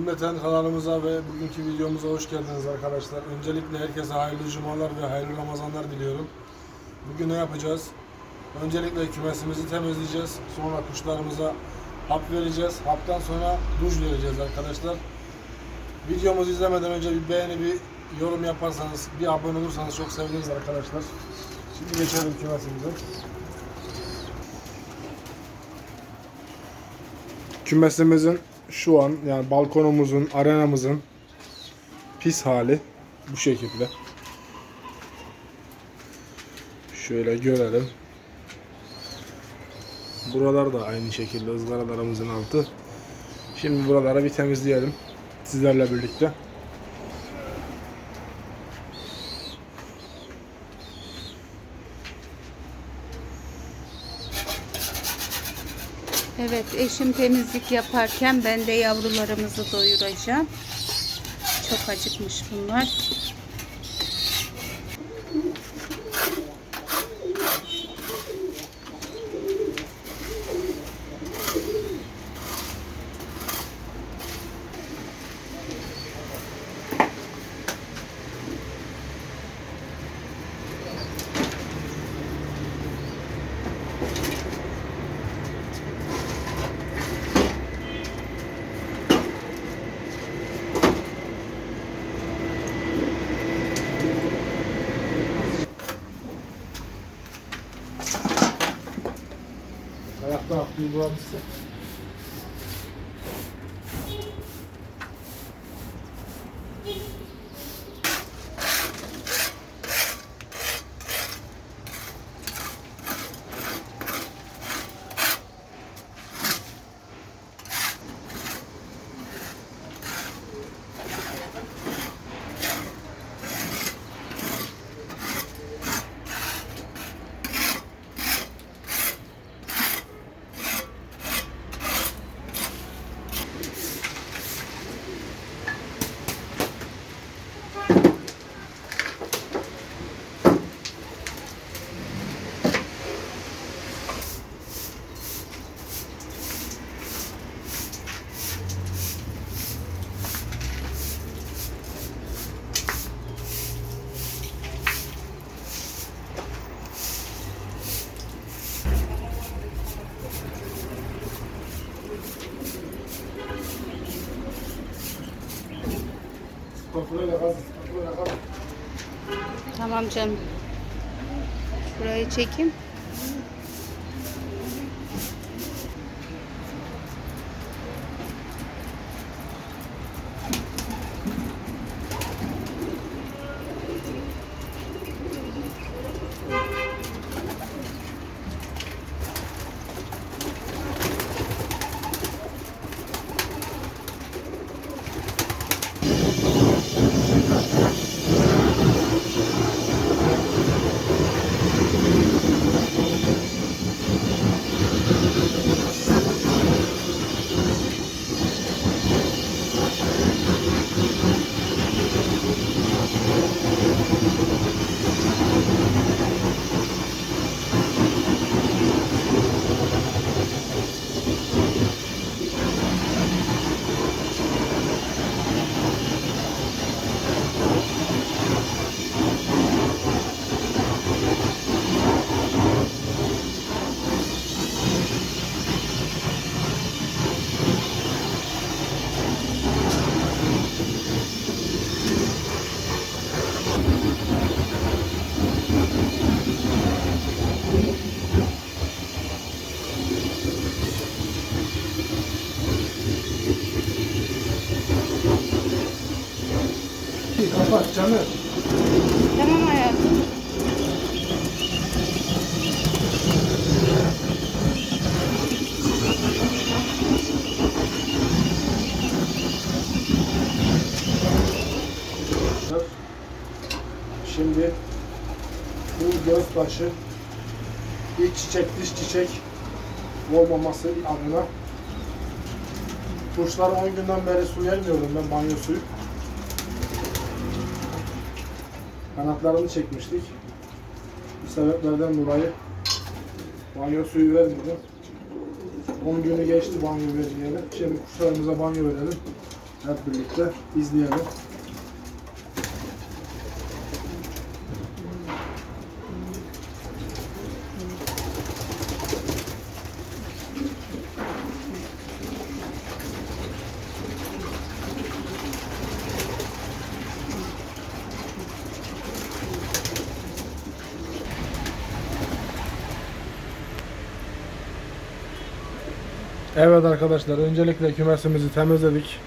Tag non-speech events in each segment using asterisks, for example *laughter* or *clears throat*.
Cümleten kanalımıza ve bugünkü videomuza hoş geldiniz arkadaşlar. Öncelikle herkese hayırlı cumalar ve hayırlı Ramazanlar diliyorum. Bugün ne yapacağız? Öncelikle kümesimizi temizleyeceğiz. Sonra kuşlarımıza hap vereceğiz. Haptan sonra duş vereceğiz arkadaşlar. Videomuzu izlemeden önce bir beğeni, bir yorum yaparsanız, bir abone olursanız çok seviniriz arkadaşlar. Şimdi geçelim kümesimize. Kümesimizin şu an yani balkonumuzun, arenamızın pis hali bu şekilde. Şöyle görelim. Buralar da aynı şekilde ızgaralarımızın altı. Şimdi buraları bir temizleyelim sizlerle birlikte. Evet, eşim temizlik yaparken ben de yavrularımızı doyuracağım. Çok acıkmış bunlar. Ayakta attığı bu Tamam canım. Burayı çekeyim. Kapat canım. Tamam hayatım. Şimdi bu göz başı iç çiçek dış çiçek olmaması adına kuşlara 10 günden beri su vermiyorum ben banyo suyu. Kanatlarını çekmiştik. Bu sebeplerden dolayı banyo suyu vermedim. 10 günü geçti banyo vermeyeli. Şimdi kuşlarımıza banyo verelim. Hep birlikte izleyelim. Evet arkadaşlar öncelikle kümesimizi temizledik.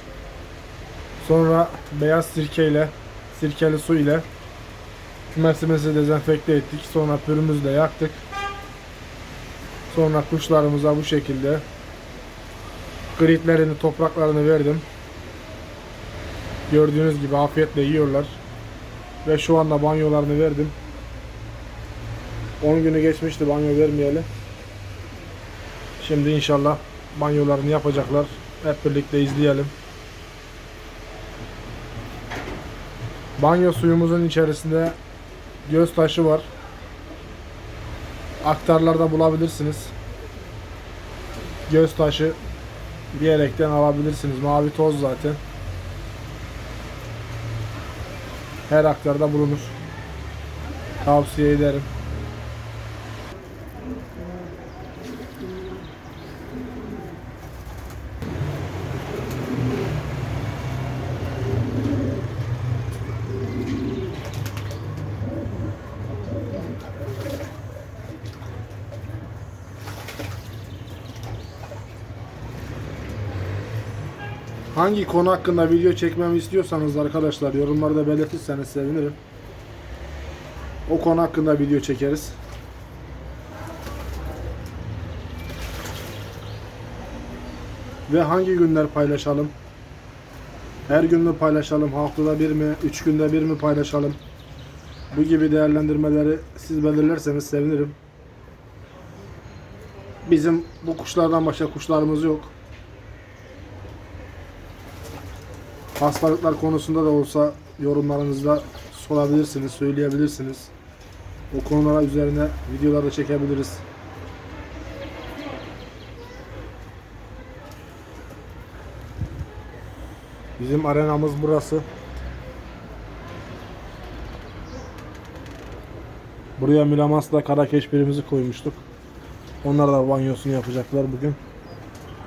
Sonra beyaz sirkeyle, sirkeli su ile kümesimizi dezenfekte ettik. Sonra pürümüzle yaktık. Sonra kuşlarımıza bu şekilde gritlerini, topraklarını verdim. Gördüğünüz gibi afiyetle yiyorlar. Ve şu anda banyolarını verdim. 10 günü geçmişti banyo vermeyeli. Şimdi inşallah banyolarını yapacaklar. Hep birlikte izleyelim. Banyo suyumuzun içerisinde göz taşı var. Aktarlarda bulabilirsiniz. Göz taşı diyerekten alabilirsiniz. Mavi toz zaten. Her aktarda bulunur. Tavsiye ederim. Hangi konu hakkında video çekmemi istiyorsanız arkadaşlar yorumlarda belirtirseniz sevinirim. O konu hakkında video çekeriz. Ve hangi günler paylaşalım? Her gün mü paylaşalım? Haftada bir mi? Üç günde bir mi paylaşalım? Bu gibi değerlendirmeleri siz belirlerseniz sevinirim. Bizim bu kuşlardan başka kuşlarımız yok. Hastalıklar konusunda da olsa yorumlarınızda sorabilirsiniz, söyleyebilirsiniz. O konulara üzerine videolar da çekebiliriz. Bizim arenamız burası. Buraya Milamas'la Karakeş birimizi koymuştuk. Onlar da banyosunu yapacaklar bugün.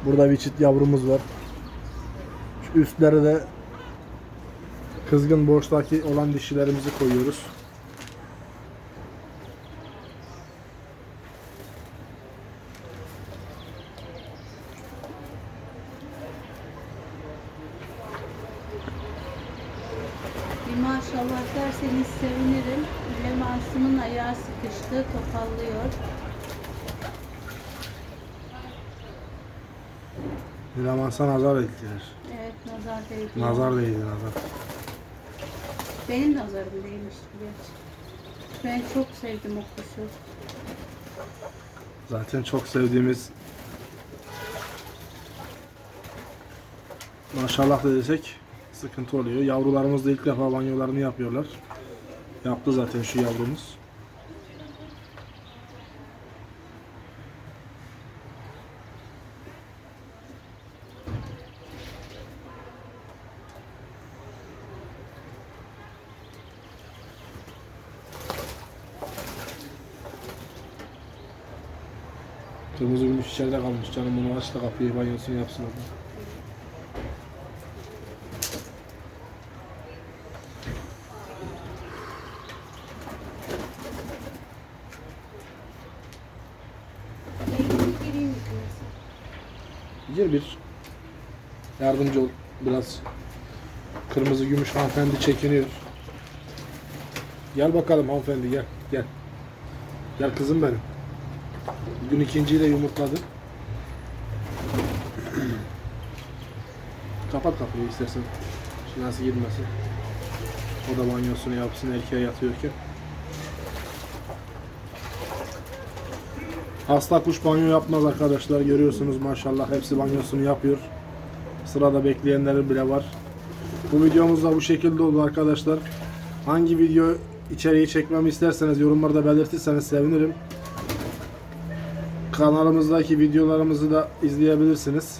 Burada bir çift yavrumuz var. Şu üstlere de kızgın boştaki olan dişilerimizi koyuyoruz. Maşallah derseniz sevinirim. Lemansu'nun ayağı sıkıştı, topallıyor. Milamas'a nazar ettiler. Evet nazar değdi. Nazar değdi nazar. Benim nazarım değmiş. Ben çok sevdim o kuşu. Zaten çok sevdiğimiz maşallah da sıkıntı oluyor. Yavrularımız da ilk defa banyolarını yapıyorlar. Yaptı zaten şu yavrumuz. Kırmızı gümüş içeride kalmış canım bunu aç da kapıyı banyosunu yapsın kız. Gir bir. Yardımcı ol biraz. Kırmızı gümüş hanımefendi çekiniyor. Gel bakalım hanımefendi gel. Gel. Gel kızım benim. Bugün ikinciyi de yumurtladı. *clears throat* Kapat kapıyı istersen. Nasıl girmesin. O da banyosunu yapsın erkeğe yatıyorken. Hasta kuş banyo yapmaz arkadaşlar. Görüyorsunuz maşallah hepsi banyosunu yapıyor. Sırada bekleyenleri bile var. Bu videomuz da bu şekilde oldu arkadaşlar. Hangi video içeriği çekmemi isterseniz yorumlarda belirtirseniz sevinirim. Kanalımızdaki videolarımızı da izleyebilirsiniz.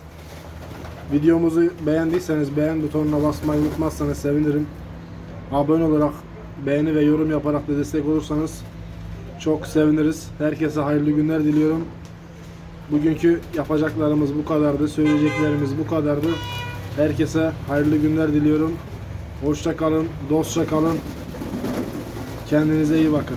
Videomuzu beğendiyseniz beğen butonuna basmayı unutmazsanız sevinirim. Abone olarak beğeni ve yorum yaparak da destek olursanız çok seviniriz. Herkese hayırlı günler diliyorum. Bugünkü yapacaklarımız bu kadardı. Söyleyeceklerimiz bu kadardı. Herkese hayırlı günler diliyorum. Hoşça kalın, dostça kalın. Kendinize iyi bakın.